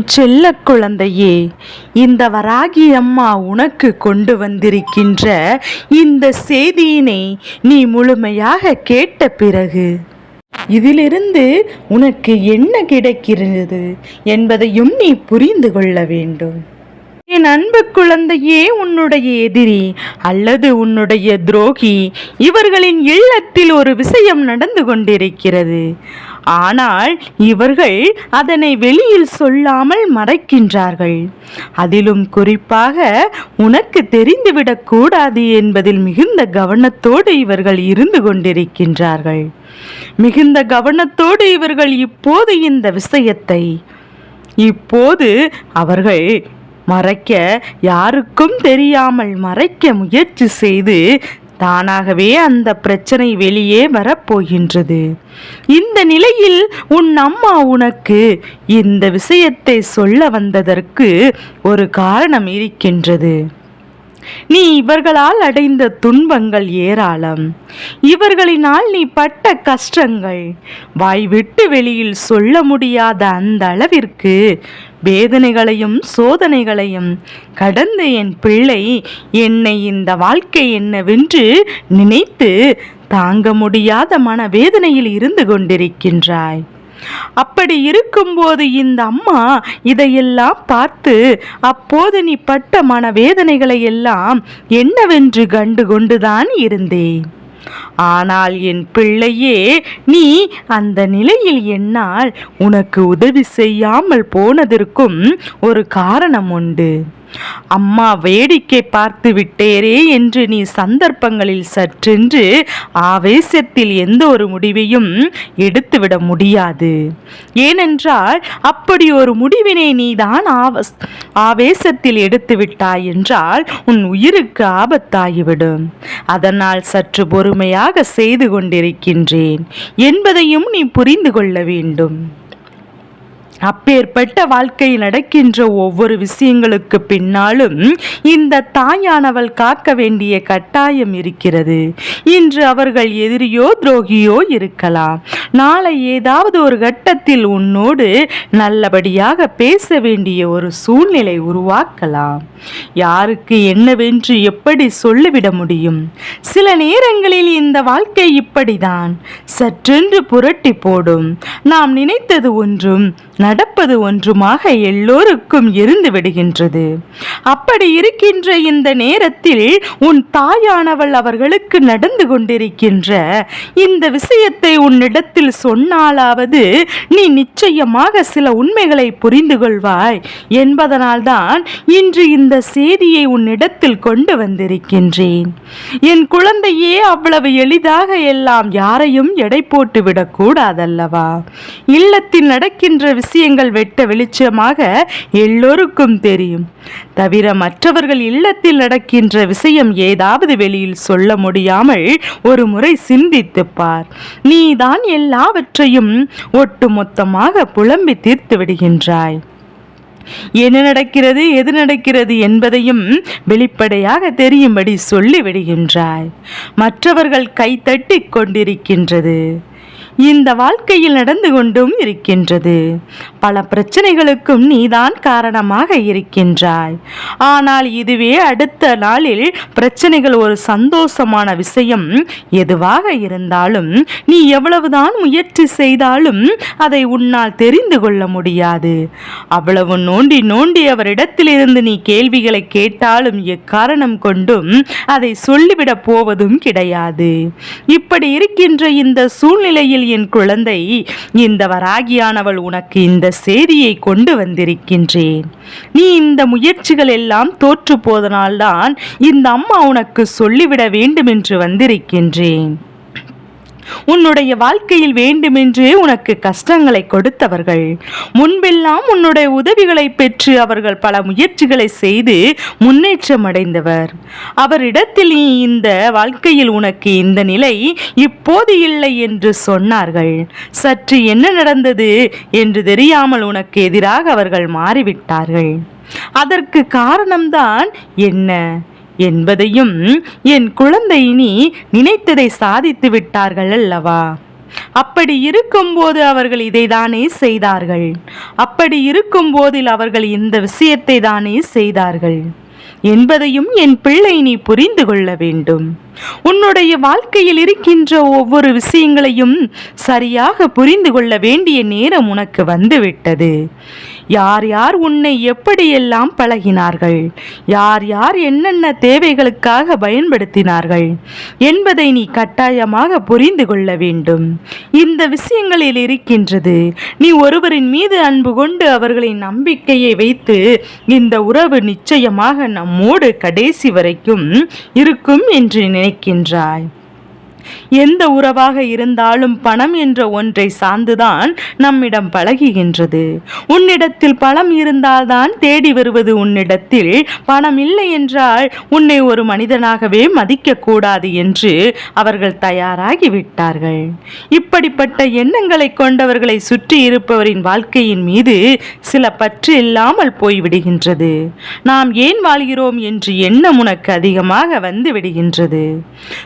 செல்ல குழந்தையே இந்த வராகி அம்மா உனக்கு கொண்டு வந்திருக்கின்ற இந்த செய்தியினை நீ முழுமையாக கேட்ட பிறகு இதிலிருந்து உனக்கு என்ன கிடைக்கிறது என்பதையும் நீ புரிந்து கொள்ள வேண்டும். என் அன்பு குழந்தையே உன்னுடைய எதிரி அல்லது உன்னுடைய துரோகி இவர்களின் இல்லத்தில் ஒரு விஷயம் நடந்து கொண்டிருக்கிறது. ஆனால் இவர்கள் அதனை வெளியில் சொல்லாமல் மறைக்கின்றார்கள். அதிலும் குறிப்பாக உனக்கு தெரிந்துவிடக் கூடாது என்பதில் மிகுந்த கவனத்தோடு இவர்கள் இருந்து கொண்டிருக்கின்றார்கள். மிகுந்த கவனத்தோடு இவர்கள் இப்போது இந்த விஷயத்தை இப்போது அவர்கள் மறைக்க யாருக்கும் தெரியாமல் மறைக்க முயற்சி செய்து தானாகவே அந்த பிரச்சனை வெளியே வரப்போகின்றது. இந்த நிலையில் உன் அம்மா உனக்கு இந்த விஷயத்தை சொல்ல வந்ததற்கு ஒரு காரணம் இருக்கின்றது. நீ இவர்களால் அடைந்த துன்பங்கள் ஏராளம். இவர்களினால் நீ பட்ட கஷ்டங்கள். வாய் விட்டு வெளியில் சொல்ல முடியாத அந்த அளவிற்கு வேதனைகளையும் சோதனைகளையும் கடந்து என் பிள்ளை என்னை இந்த வாழ்க்கை என்னவென்று நினைத்து தாங்க முடியாத மனவேதனையில் இருந்து கொண்டிருக்கின்றாய். அப்படி இருக்கும்போது இந்த அம்மா இதையெல்லாம் பார்த்து அப்போது நீ பட்ட மனவேதனைகளை எல்லாம் என்னவென்று கண்டு கொண்டுதான் இருந்தேன். ஆனால் என் பிள்ளையே நீ அந்த நிலையில் என்னால் உனக்கு உதவி செய்யாமல் போனதற்கும் ஒரு காரணம் உண்டு. அம்மா வேடிக்கை பார்த்து விட்டேரே என்று நீ சந்தர்ப்பங்களில் சற்றென்று ஆவேசத்தில் எந்த ஒரு முடிவையும் எடுத்துவிட முடியாது. ஏனென்றால் அப்படி ஒரு முடிவினை நீதான் ஆவஸ் ஆவேசத்தில் எடுத்து விட்டாய் என்றால் உன் உயிருக்கு ஆபத்தாகிவிடும். அதனால் சற்று பொறுமையாக செய்து கொண்டிருக்கின்றேன் என்பதையும் நீ புரிந்து கொள்ள வேண்டும். அப்பேற்பட்ட வாழ்க்கையில் நடக்கின்ற ஒவ்வொரு விஷயங்களுக்கு பின்னாலும் இந்த தாயானவள் காக்க வேண்டிய கட்டாயம் இருக்கிறது. இன்று அவர்கள் எதிரியோ துரோகியோ இருக்கலாம். நாளை ஏதாவது ஒரு கட்டத்தில் உன்னோடு நல்லபடியாக பேச வேண்டிய ஒரு சூழ்நிலை உருவாக்கலாம். யாருக்கு என்னவென்று எப்படி சொல்லிவிட முடியும்? சில நேரங்களில் இந்த வாழ்க்கை இப்படிதான். சற்றென்று புரட்டி போடும். நாம் நினைத்தது ஒன்றும். நடப்பது ஒன்றுமாக எல்லோருக்கும் இருந்து விடுகின்றது. அப்படி இருக்கின்ற இந்த நேரத்தில் உன் தாயானவள் அவர்களுக்கு நடந்து கொண்டிருக்கின்ற இந்த விஷயத்தை உன்னிடத்தில் சொன்னாலாவது நீ நிச்சயமாக சில உண்மைகளை புரிந்து கொள்வாய் என்பதனால்தான் இன்று இந்த செய்தியை உன்னிடத்தில் கொண்டு வந்திருக்கின்றேன். என் குழந்தையே அவ்வளவு எளிதாக எல்லாம் யாரையும் எடை போட்டு விடக்கூடாதல்லவா? இல்லத்தில் நடக்கின்ற ரகசியங்கள் வெட்ட வெளிச்சமாக எல்லோருக்கும் தெரியும். தவிர மற்றவர்கள் இல்லத்தில் நடக்கின்ற விஷயம் ஏதாவது வெளியில் சொல்ல முடியாமல் ஒரு முறை சிந்தித்துப் பார் நீதான் எல்லாவற்றையும் ஒட்டுமொத்தமாக புலம்பி தீர்த்து விடுகின்றாய். என்ன நடக்கிறது எது நடக்கிறது என்பதையும் வெளிப்படையாக தெரியும்படி சொல்லிவிடுகின்றாய். மற்றவர்கள் கைத்தட்டி கொண்டிருக்கின்றது. இந்த வாழ்க்கையில் நடந்து கொண்டும் இருக்கின்றது. பல பிரச்சனைகளுக்கும் நீதான் காரணமாக இருக்கின்றாய். ஆனால் இதுவே அடுத்த நாளில் பிரச்சனைகள் ஒரு சந்தோஷமான விஷயம் எதுவாக இருந்தாலும் நீ எவ்வளவுதான் முயற்சி செய்தாலும் அதை உன்னால் தெரிந்து கொள்ள முடியாது. அவ்வளவு நோண்டி நோண்டி அவரிடத்திலிருந்து நீ கேள்விகளை கேட்டாலும் எக்காரணம் கொண்டும் அதை சொல்லிவிடப் போவதும் கிடையாது. இப்படி இருக்கின்ற இந்த சூழ்நிலையில் என் குழந்தை இந்த வராகியானவள் உனக்கு இந்த செய்தியை கொண்டு வந்திருக்கின்றேன். நீ இந்த முயற்சிகள் எல்லாம் தோற்று போதனால்தான் இந்த அம்மா உனக்கு சொல்லிவிட வேண்டும் என்று வந்திருக்கின்றேன். உன்னுடைய வாழ்க்கையில் வேண்டுமென்றே உனக்கு கஷ்டங்களை கொடுத்தவர்கள். முன்பெல்லாம் உன்னுடைய உதவிகளை பெற்று அவர்கள் பல முயற்சிகளை செய்து முன்னேற்றம் அடைந்தவர் அவரிடத்தில் நீ இந்த வாழ்க்கையில் உனக்கு இந்த நிலை இப்போது இல்லை என்று சொன்னார்கள். சற்று என்ன நடந்தது என்று தெரியாமல் உனக்கு எதிராக அவர்கள் மாறிவிட்டார்கள். அதற்கு காரணம்தான் என்ன? என்பதையும் என் குழந்தை நீ நினைத்ததை சாதித்து விட்டார்கள் அல்லவா? அப்படி இருக்கும்போது அவர்கள் இதைதானே செய்தார்கள். அப்படி இருக்கும் போதில் அவர்கள் இந்த விஷயத்தை தானே செய்தார்கள். என்பதையும் என் பிள்ளை நீ புரிந்து கொள்ள வேண்டும். உன்னுடைய வாழ்க்கையில் இருக்கின்ற ஒவ்வொரு விஷயங்களையும் சரியாக புரிந்து கொள்ள வேண்டிய நேரம் உனக்கு வந்துவிட்டது. யார் யார் உன்னை எப்படியெல்லாம் பழகினார்கள்? யார் யார் என்னென்ன தேவைகளுக்காக பயன்படுத்தினார்கள்? என்பதை நீ கட்டாயமாக புரிந்து கொள்ள வேண்டும். இந்த விஷயங்களில் இருக்கின்றது நீ ஒருவரின் மீது அன்பு கொண்டு அவர்களின் நம்பிக்கையை வைத்து இந்த உறவு நிச்சயமாக நம்மோடு கடைசி வரைக்கும் இருக்கும் என்று நினைக்கின்றாய். எந்த உறவாக இருந்தாலும் பணம் என்ற ஒன்றை சார்ந்துதான் நம்மிடம் பழகுகின்றது. உன்னிடத்தில் பணம் இருந்தால்தான் தேடி வருவது உன்னிடத்தில். பணம் இல்லை என்றால் உன்னை ஒரு மனிதனாகவே மதிக்க கூடாது என்று அவர்கள் தயாராகி விட்டார்கள். இப்படிப்பட்ட எண்ணங்களை கொண்டவர்களை சுற்றி இருப்பவரின் வாழ்க்கையின் மீது சில பற்று இல்லாமல் போய்விடுகின்றது. நாம் ஏன் வாழ்கிறோம் என்று எண்ணம் உனக்கு அதிகமாக வந்து விடுகின்றது.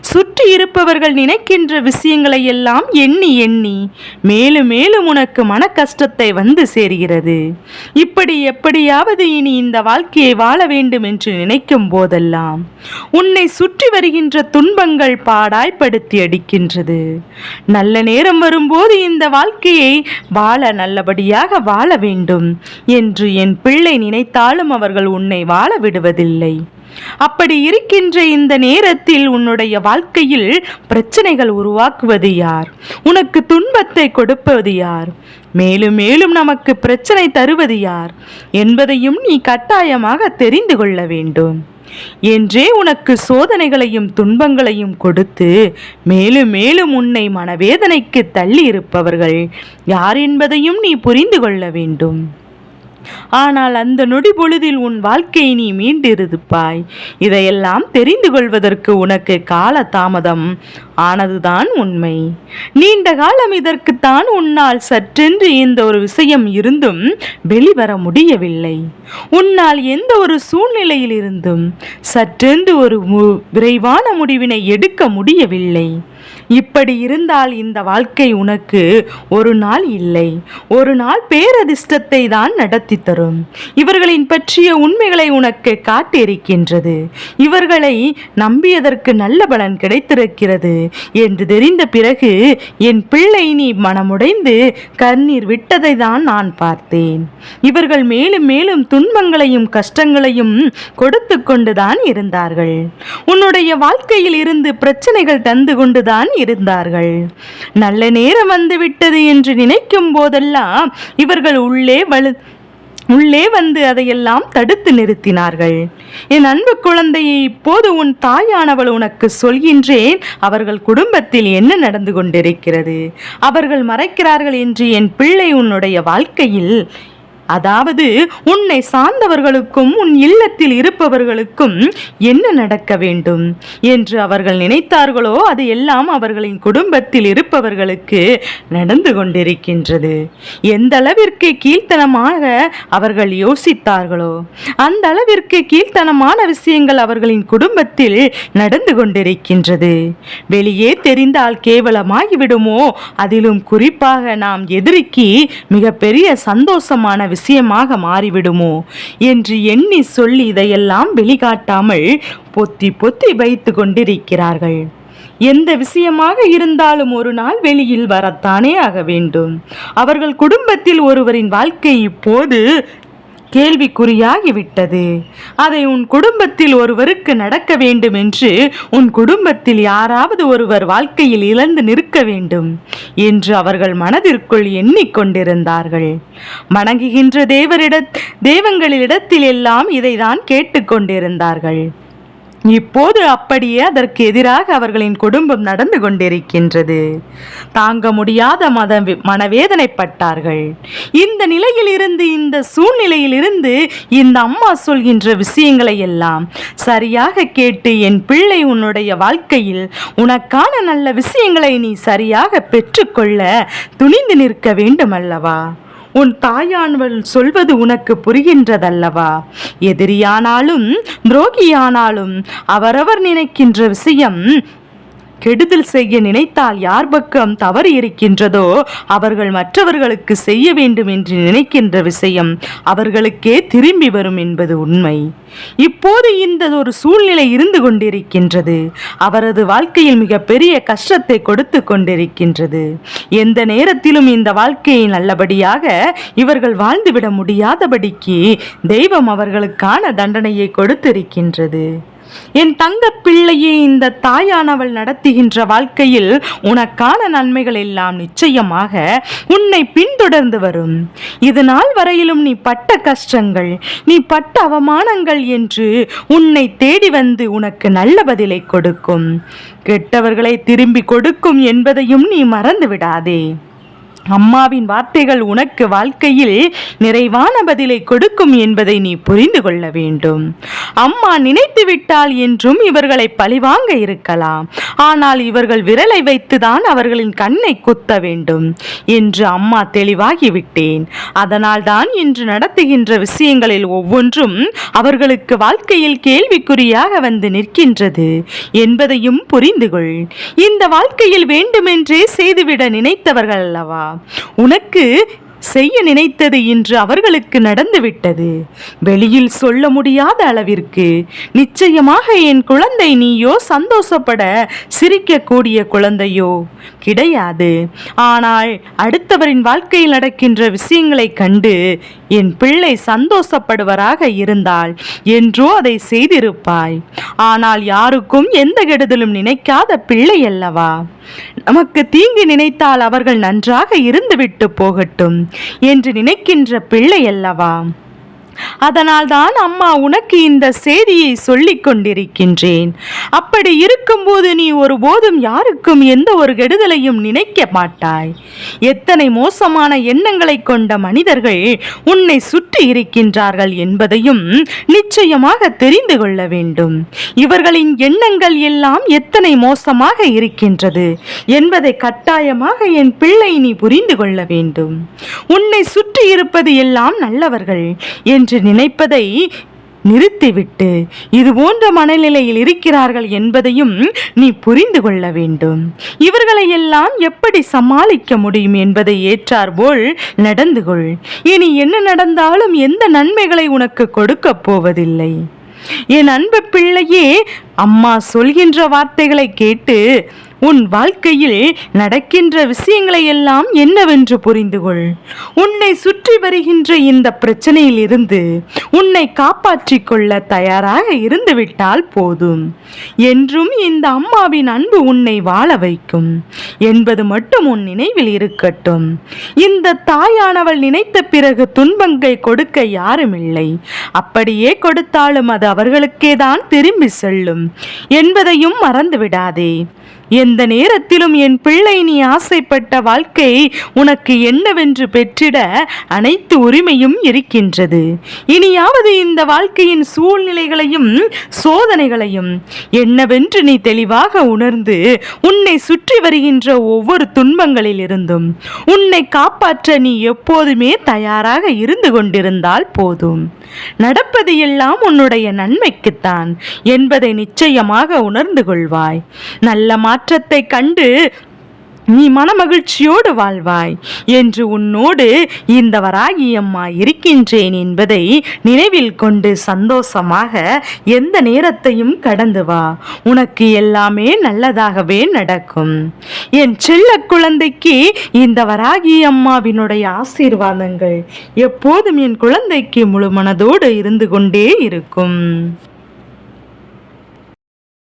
சுற்றி இருப்பவர்கள் நினைக்கின்ற விஷயங்களை எல்லாம் எண்ணி எண்ணி மேலும் மேலும் உனக்கு மன கஷ்டத்தை வந்து சேர்கிறது. இப்படி எப்படியாவது இனி இந்த வாழ்க்கையை வாழ வேண்டும் என்று நினைக்கும் போதெல்லாம் உன்னை சுற்றி வருகின்ற துன்பங்கள் பாடாய்ப்படுத்தி அடிக்கின்றது. நல்ல நேரம் வரும்போது இந்த வாழ்க்கையை வாழ நல்லபடியாக வாழ வேண்டும் என்று என் பிள்ளை நினைத்தாலும் அவர்கள் உன்னை வாழ விடுவதில்லை. அப்படி இருக்கின்ற இந்த நேரத்தில் உன்னுடைய வாழ்க்கையில் பிரச்சனைகள் உருவாக்குவது யார்? உனக்கு துன்பத்தை கொடுப்பது யார்? மேலும் மேலும் நமக்கு பிரச்சனை தருவது யார்? என்பதையும் நீ கட்டாயமாக தெரிந்து கொள்ள வேண்டும். என்றே உனக்கு சோதனைகளையும் துன்பங்களையும் கொடுத்து மேலும் மேலும் உன்னை மனவேதனைக்கு தள்ளி இருப்பவர்கள் யார் என்பதையும் நீ புரிந்து கொள்ள வேண்டும். ஆனால் அந்த நொடி பொழுதில் உன் வாழ்க்கையை நீ மீண்டிருப்பாய் இதையெல்லாம் தெரிந்து கொள்வதற்கு உனக்கு கால தாமதம் ஆனதுதான் உண்மை. நீண்ட காலம் இதற்குத்தான் உன்னால் சற்றென்று இந்த ஒரு விஷயம் இருந்தும் வெளிவர முடியவில்லை. உன்னால் எந்த ஒரு சூழ்நிலையில் இருந்தும் சற்றென்று ஒரு விரைவான முடிவினை எடுக்க முடியவில்லை. இப்படி இருந்தால் இந்த வாழ்க்கை உனக்கு ஒரு நாள் இல்லை. ஒரு நாள் பேரதிர்ஷ்டத்தை தான் நடத்தி தரும். இவர்களின் பற்றிய உண்மைகளை உனக்கு காட்டியிருக்கின்றது. இவர்களை நம்பியதற்கு நல்ல பலன் கிடைத்திருக்கிறது என்று தெரிந்த பிறகு என் பிள்ளை நீ மனமுடைந்து கண்ணீர் விட்டதை தான் நான் பார்த்தேன். இவர்கள் மேலும் மேலும் துன்பங்களையும் கஷ்டங்களையும் கொடுத்து கொண்டுதான் இருந்தார்கள். உன்னுடைய வாழ்க்கையில் இருந்து பிரச்சனைகள் தந்து கொண்டுதான் இருந்தார்கள். நல்ல நேரம் வந்துவிட்டது என்று நினைக்கும் போதெல்லாம் இவர்கள் உள்ளே வலு உள்ளே வந்து அதையெல்லாம் தடுத்து நிறுத்தினார்கள். என் அன்பு குழந்தையை இப்போது உன் தாயானவள் உனக்கு சொல்கின்றேன் அவர்கள் குடும்பத்தில் என்ன நடந்து கொண்டிருக்கிறது? அவர்கள் மறைக்கிறார்கள் என்று என் பிள்ளை உன்னுடைய வாழ்க்கையில் அதாவது உன்னை சார்ந்தவர்களுக்கும் உன் இல்லத்தில் இருப்பவர்களுக்கும் என்ன நடக்க வேண்டும்? என்று அவர்கள் நினைத்தார்களோ அது எல்லாம் அவர்களின் குடும்பத்தில் இருப்பவர்களுக்கு நடந்து கொண்டிருக்கின்றது. எந்த அளவிற்கு கீழ்த்தனமாக அவர்கள் யோசித்தார்களோ அந்த அளவிற்கு கீழ்த்தனமான விஷயங்கள் அவர்களின் குடும்பத்தில் நடந்து கொண்டிருக்கின்றது. வெளியே தெரிந்தால் கேவலமாகிவிடுமோ? அதிலும் குறிப்பாக நாம் எதிரிக்கு மிகப்பெரிய சந்தோஷமான விஷயமாக மாறிவிடுமோ? என்று எண்ணி சொல்லி இதையெல்லாம் வெளிக்காட்டாமல் பொத்தி பொத்தி வைத்து கொண்டிருக்கிறார்கள். எந்த விஷயமாக இருந்தாலும் ஒரு நாள் வெளியில் வரத்தானே ஆக வேண்டும். அவர்கள் குடும்பத்தில் ஒருவரின் வாழ்க்கை இப்போது கேள்விக்குறியாகிவிட்டது. அதை உன் குடும்பத்தில் ஒருவருக்கு நடக்க வேண்டும் என்று உன் குடும்பத்தில் யாராவது ஒருவர் வாழ்க்கையில் இழந்து நிற்க வேண்டும் என்று அவர்கள் மனதிற்குள் எண்ணிக்கொண்டிருந்தார்கள். வணங்குகின்ற தேவரிட தேவங்களிடத்தில் எல்லாம் இதைதான் கேட்டுக்கொண்டிருந்தார்கள். இப்போது அப்படியே அதற்கு எதிராக அவர்களின் குடும்பம் நடந்து கொண்டிருக்கின்றது. தாங்க முடியாத மத மனவேதனைப்பட்டார்கள். இந்த நிலையில் இருந்து இந்த சூழ்நிலையில் இருந்து இந்த அம்மா சொல்கின்ற விஷயங்களை எல்லாம் சரியாக கேட்டு என் பிள்ளை உன்னுடைய வாழ்க்கையில் உனக்கான நல்ல விஷயங்களை நீ சரியாக பெற்றுக்கொள்ள துணிந்து நிற்க வேண்டும் அல்லவா உன் தாயானவள் சொல்வது உனக்கு புரிகின்றதல்லவா? எதிரியானாலும் துரோகியானாலும் அவரவர் நினைக்கின்ற விஷயம் கெடுதல் செய்ய நினைத்தால் யார் பக்கம் தவறு இருக்கின்றதோ அவர்கள் மற்றவர்களுக்கு செய்ய வேண்டும் என்று நினைக்கின்ற விஷயம் அவர்களுக்கே திரும்பி வரும் என்பது உண்மை. இப்போது இந்த ஒரு சூழ்நிலை இருந்து கொண்டிருக்கின்றது. அவரது வாழ்க்கையில் மிகப்பெரிய கஷ்டத்தை கொடுத்து கொண்டிருக்கின்றது. எந்த நேரத்திலும் இந்த வாழ்க்கையை நல்லபடியாக இவர்கள் வாழ்ந்துவிட முடியாதபடிக்கு தெய்வம் அவர்களுக்கான தண்டனையை கொடுத்திருக்கின்றது. என் தங்க பிள்ளையே இந்த தாயானவள் நடத்துகின்ற வாழ்க்கையில் உனக்கான நன்மைகள் எல்லாம் நிச்சயமாக உன்னை பின்தொடர்ந்து வரும். இது நாள் வரையிலும் நீ பட்ட கஷ்டங்கள் நீ பட்ட அவமானங்கள் என்று உன்னை தேடி வந்து உனக்கு நல்ல பதிலை கொடுக்கும். கெட்டவர்களை திரும்பி கொடுக்கும் என்பதையும் நீ மறந்து விடாதே அம்மாவின் வார்த்தைகள் உனக்கு வாழ்க்கையில் நிறைவான பதிலை கொடுக்கும் என்பதை நீ புரிந்து கொள்ள வேண்டும். அம்மா நினைத்து விட்டால் என்றும் இவர்களை பழிவாங்க இருக்கலாம். ஆனால் இவர்கள் விரலை வைத்துதான் அவர்களின் கண்ணை குத்த வேண்டும் என்று அம்மா தெளிவாகிவிட்டேன். அதனால் தான் இன்று நடத்துகின்ற விஷயங்களில் ஒவ்வொன்றும் அவர்களுக்கு வாழ்க்கையில் கேள்விக்குறியாக வந்து நிற்கின்றது என்பதையும் புரிந்து கொள். இந்த வாழ்க்கையில் வேண்டுமென்றே செய்துவிட நினைத்தவர்கள் அல்லவா? உனக்கு செய்ய நினைத்தது இன்று அவர்களுக்கு நடந்துவிட்டது. வெளியில் சொல்ல முடியாத அளவிற்கு நிச்சயமாக என் குழந்தை நீயோ சந்தோஷப்பட சிரிக்கக்கூடிய குழந்தையோ கிடையாது. ஆனால் அடுத்தவரின் வாழ்க்கையில் நடக்கின்ற விஷயங்களை கண்டு என் பிள்ளை சந்தோஷப்படுவராக இருந்தால் என்றோ அதை செய்திருப்பாய். ஆனால் யாருக்கும் எந்த கெடுதலும் நினைக்காத பிள்ளை அல்லவா? நமக்கு தீங்கு நினைத்தால் அவர்கள் நன்றாக இருந்துவிட்டு போகட்டும் என்று நினைக்கின்ற பிள்ளை அல்லவா? அதனால்தான் அம்மா உனக்கு இந்த செய்தியை சொல்லிக் கொண்டிருக்கின்றேன். அப்படி இருக்கும்போது நீ ஒருபோதும் யாருக்கும் எந்த ஒரு கெடுதலையும் நினைக்க மாட்டாய். எத்தனை மோசமான எண்ணங்களை கொண்ட மனிதர்கள் உன்னை சுற்றி இருக்கின்றார்கள் என்பதையும் நிச்சயமாக தெரிந்து கொள்ள வேண்டும். இவர்களின் எண்ணங்கள் எல்லாம் எத்தனை மோசமாக இருக்கின்றது என்பதை கட்டாயமாக என் பிள்ளை நீ புரிந்து கொள்ள வேண்டும். உன்னை சுற்றி இருப்பது எல்லாம் நல்லவர்கள். என்று நினைப்பதை நிறுத்திவிட்டு இது போன்ற மனநிலையில் இருக்கிறார்கள் என்பதையும் நீ புரிந்து கொள்ள வேண்டும். இவர்களை எல்லாம் எப்படி சமாளிக்க முடியும் என்பதை ஏற்றார்போல் நடந்து கொள். இனி என்ன நடந்தாலும் எந்த நன்மைகளை உனக்கு கொடுக்கப் போவதில்லை. என் அன்பு பிள்ளையே அம்மா சொல்கின்ற வார்த்தைகளை கேட்டு உன் வாழ்க்கையில் நடக்கின்ற விஷயங்களை எல்லாம் என்னவென்று புரிந்து கொள் உன்னை சுற்றி வருகின்ற இந்த பிரச்சனையில் இருந்து உன்னை காப்பாற்றிக் கொள்ள தயாராக இருந்துவிட்டால் போதும். என்றும் இந்த அம்மாவின் அன்பு உன்னை வாழ வைக்கும். என்பது மட்டும் உன் நினைவில் இருக்கட்டும். இந்த தாயானவள் நினைத்த பிறகு துன்பங்கை கொடுக்க யாரும் இல்லை அப்படியே கொடுத்தாலும் அது அவர்களுக்கே தான் திரும்பி செல்லும். என்பதையும் மறந்துவிடாதே. எந்த நேரத்திலும் என் பிள்ளை நீ ஆசைப்பட்ட வாழ்க்கை உனக்கு என்னவென்று பெற்றிட அனைத்து உரிமையும் இருக்கின்றது. இனியாவது இந்த வாழ்க்கையின் சூழ்நிலைகளையும் சோதனைகளையும் என்னவென்று நீ தெளிவாக உணர்ந்து உன்னை சுற்றி வருகின்ற ஒவ்வொரு துன்பங்களில் இருந்தும் உன்னை காப்பாற்ற நீ எப்போதுமே தயாராக இருந்து கொண்டிருந்தால் போதும். நடப்பது எல்லாம் உன்னுடைய நன்மைக்குத்தான் என்பதை நிச்சயமாக உணர்ந்து கொள்வாய். நல்ல மாற்றத்தை கண்டு நீ மனமகிழ்ச்சியோடு வாழ்வாய் என்று உன்னோடு இந்த வராகி அம்மா இருக்கின்றேன் என்பதை நினைவில் கொண்டு சந்தோஷமாக எந்த நேரத்தையும் கடந்து வா. உனக்கு எல்லாமே நல்லதாகவே நடக்கும். என் செல்ல குழந்தைக்கு இந்த வராகி அம்மாவினுடைய ஆசீர்வாதங்கள் எப்போதும் என் குழந்தைக்கு முழு மனதோடு இருந்து கொண்டே இருக்கும்.